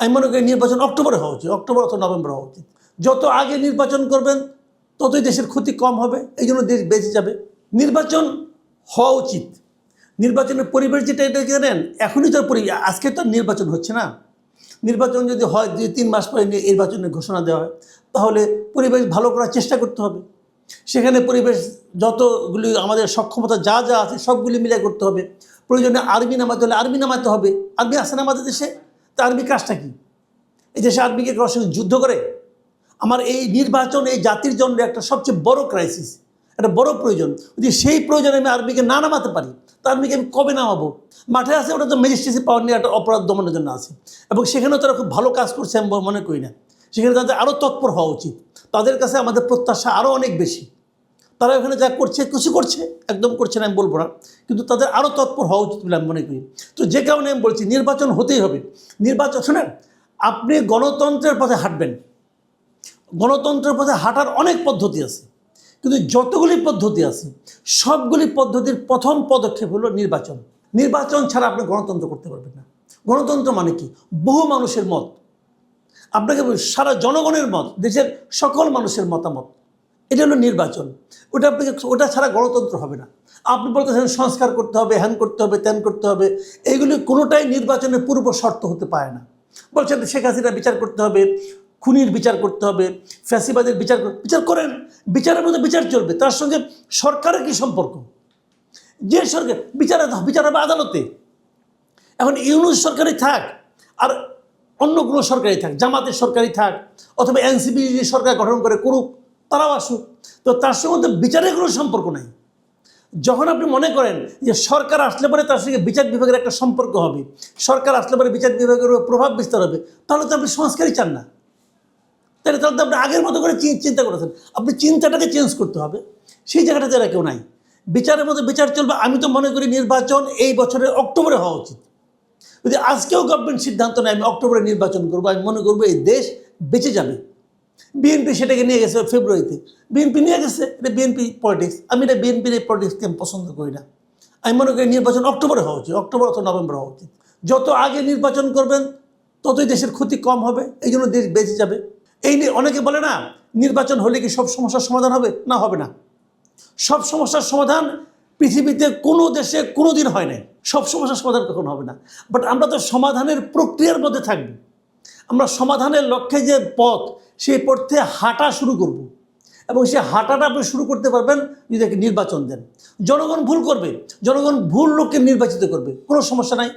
আমি মনে করি নির্বাচন অক্টোবরে হওয়া উচিত, অক্টোবর অথবা নভেম্বর হওয়া উচিত। যত আগে নির্বাচন করবেন, ততই দেশের ক্ষতি কম হবে এই জন্য দেশ বেঁচে যাবে। নির্বাচন হওয়া উচিত। নির্বাচনের পরিবেশ যেটা, এটা জানেন? এখনই তো পরি, আজকে তো নির্বাচন হচ্ছে না। নির্বাচন যদি হয়, দুই, তিন মাস পরে নির্বাচনের ঘোষণা দেওয়া হয়, তাহলে পরিবেশ ভালো করার চেষ্টা করতে হবে। সেখানে পরিবেশ যতগুলি আমাদের সক্ষমতা যা যা আছে, সবগুলি মিলে করতে হবে। প্রয়োজনে আর্মি নামাতে হলে আর্মি নামাতে হবে। আর্মি আসে না আমাদের দেশে? তা আর্মি কাজটা কি? এই দেশে আর্মিকে কারোর সঙ্গে যুদ্ধ করে আমার এই নির্বাচন, এই জাতির জন্য একটা সবচেয়ে বড় ক্রাইসিস একটা বড় প্রয়োজন। যদি সেই প্রয়োজনে আমি আর্মিকে না নামাতে পারি, তা আর্মিকে আমি কবে নামাবো? মাঠে আছে ওটা তো ম্যাজিস্ট্রেসি পাওয়ার নিয়ে একটা অপরাধ দমনের জন্য আছে। এবং সেখানেও তারা খুব ভালো কাজ করছে আমি মনে করি না। সেখানে তাদের আরও তৎপর হওয়া উচিত। তাদের কাছে আমাদের প্রত্যাশা আরও অনেক বেশি। তারা ওখানে যা করছে কিছু করছে, একদম করছে না, আমি বলব না। কিন্তু তাদের আরও তৎপর হওয়া উচিত বলে আমি মনে করি। তো যে কারণে আমি বলছি, নির্বাচন হতেই হবে। নির্বাচন, শোনেন, আপনি গণতন্ত্রের পথে হাঁটবেন। গণতন্ত্রের পথে হাঁটার অনেক পদ্ধতি আছে। কিন্তু যতগুলি পদ্ধতি আছে, সবগুলি পদ্ধতির প্রথম পদক্ষেপ হলো নির্বাচন। নির্বাচন ছাড়া আপনি গণতন্ত্র করতে পারবেন না। গণতন্ত্র মানে কি? বহু মানুষের মত। আপনাকে সারা জনগণের মত, দেশের সকল মানুষের মতামত। এটা হলো নির্বাচন। ওটা আপনাকে, ওটা ছাড়া গণতন্ত্র হবে না। আপনি বলতেছেন সংস্কার করতে হবে, হ্যান করতে হবে, ত্যান করতে হবে। এইগুলি কোনোটাই নির্বাচনের পূর্ব শর্ত হতে পারে না। বলছেন শেখ হাসিনা বিচার করতে হবে, খুনির বিচার করতে হবে, ফ্যাসিবাদের বিচার বিচার করেন। বিচারের মধ্যে বিচার চলবে। তার সঙ্গে সরকারের কি সম্পর্ক? যে সরকার, বিচার বিচার হবে আদালতে। এখন ইউনুস সরকারি থাক, আর অন্য কোনো সরকারি থাক, জামাতের সরকারি থাক, অথবা এনসিপি সরকার গঠন করে করুক তারাও আসুক। তো তার সঙ্গে বিচারের কোনো সম্পর্ক নাই। যখন আপনি মনে করেন যে সরকার আসলে পরে তার সঙ্গে বিচার বিভাগের একটা সম্পর্ক হবে, সরকার আসলে পরে বিচার বিভাগের প্রভাব বিস্তার হবে, তাহলে তো আপনি সংস্কারই চান না। তাহলে তাহলে তো আপনি আগের মতো করে চিন্তা করেছেন। আপনি চিন্তাটাকে চেঞ্জ করতে হবে। সেই জায়গাটাতে এরা কেউ নাই। বিচারের মধ্যে বিচার চলবে, আমি তো মনে করি নির্বাচন এই বছরের অক্টোবরে হওয়া উচিত। যদি আজকেও গভর্নমেন্ট সিদ্ধান্ত নেয়, আমি অক্টোবরে নির্বাচন করব, আমি মনে করব এই দেশ বেঁচে যাবে। বিএনপি সেটাকে নিয়ে গেছে ফেব্রুয়ারিতে। বিএনপি নিয়ে গেছে, এটা বিএনপি পলিটিক্স আমি এটা বিএনপির এই পলিটিক্সকে আমি পছন্দ করি না। আমি মনে করি নির্বাচন অক্টোবরে হওয়া উচিত, অক্টোবর অথবা নভেম্বর হওয়া উচিত। যত আগে নির্বাচন করবেন, ততই দেশের ক্ষতি কম হবে, এই জন্য দেশ বেঁচে যাবে। এই নিয়ে অনেকে বলে না, নির্বাচন হলে কি সব সমস্যার সমাধান হবে? না হবে না। সব সমস্যার সমাধান পৃথিবীতে কোনো দেশে কোনো দিন হয় নাই। সব সমস্যার সমাধান কখনো হবে না? বাট আমরা তো সমাধানের প্রক্রিয়ার মধ্যে থাকব। আমরা সমাধানের লক্ষ্যে যে পথ সেই পথে হাঁটা শুরু করব। এবং সে হাঁটাটা আপনি শুরু করতে পারবেন যদি নির্বাচন দেন। জনগণ ভুল করবে। জনগণ ভুল লোককে নির্বাচিত করবে। কোনো সমস্যা নাই।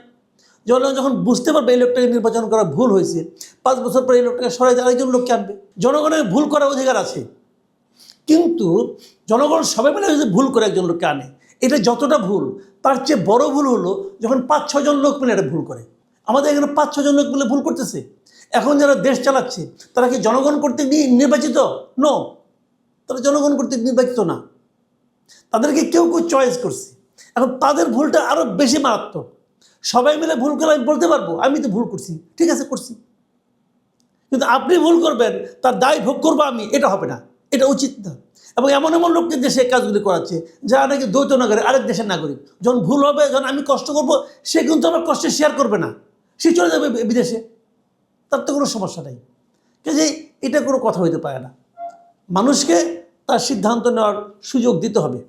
জনগণ যখন বুঝতে পারবে এই লোকটাকে নির্বাচন করা ভুল হয়েছে, পাঁচ বছর পরে এই লোকটাকে সরাই আরেকজন লোককে আনবে। জনগণের ভুল করার অধিকার আছে। কিন্তু জনগণ সবাই মিলে যদি ভুল করে একজন লোককে আনে, এটা যতটা ভুল, তার চেয়ে বড় ভুল হলো যখন পাঁচ ছজন লোক মিলে এটা ভুল করে। আমাদের এখানে পাঁচ ছজন লোক মিলে ভুল করতেছে। এখন যারা দেশ চালাচ্ছে, তারা কি জনগণ কর্তৃক নির্বাচিত? নো তারা জনগণ কর্তৃক নির্বাচিত না। তাদেরকে কেউ কেউ চয়েস করছে। এখন তাদের ভুলটা আরও বেশি মারাত্মক। সবাই মিলে ভুল করে আমি বলতে পারব, আমি তো ভুল করছি। ঠিক আছে, করছি। কিন্তু আপনি ভুল করবেন, তার দায় ভোগ করব আমি, এটা হবে না। এটা উচিত না। এবং এমন এমন লোককে দেশে কাজগুলি করাচ্ছে, যারা নাকি দ্বৈত নাগরিক, আরেক দেশের নাগরিক। যখন ভুল হবে, যখন আমি কষ্ট করব, সে কিন্তু আমার কষ্ট শেয়ার করবে না। সে চলে যাবে বিদেশে। তার তো কোনো সমস্যা নেই। কাজে এটা কোনো কথা হইতে পারে না। মানুষকে তার সিদ্ধান্ত নেওয়ার সুযোগ দিতে হবে।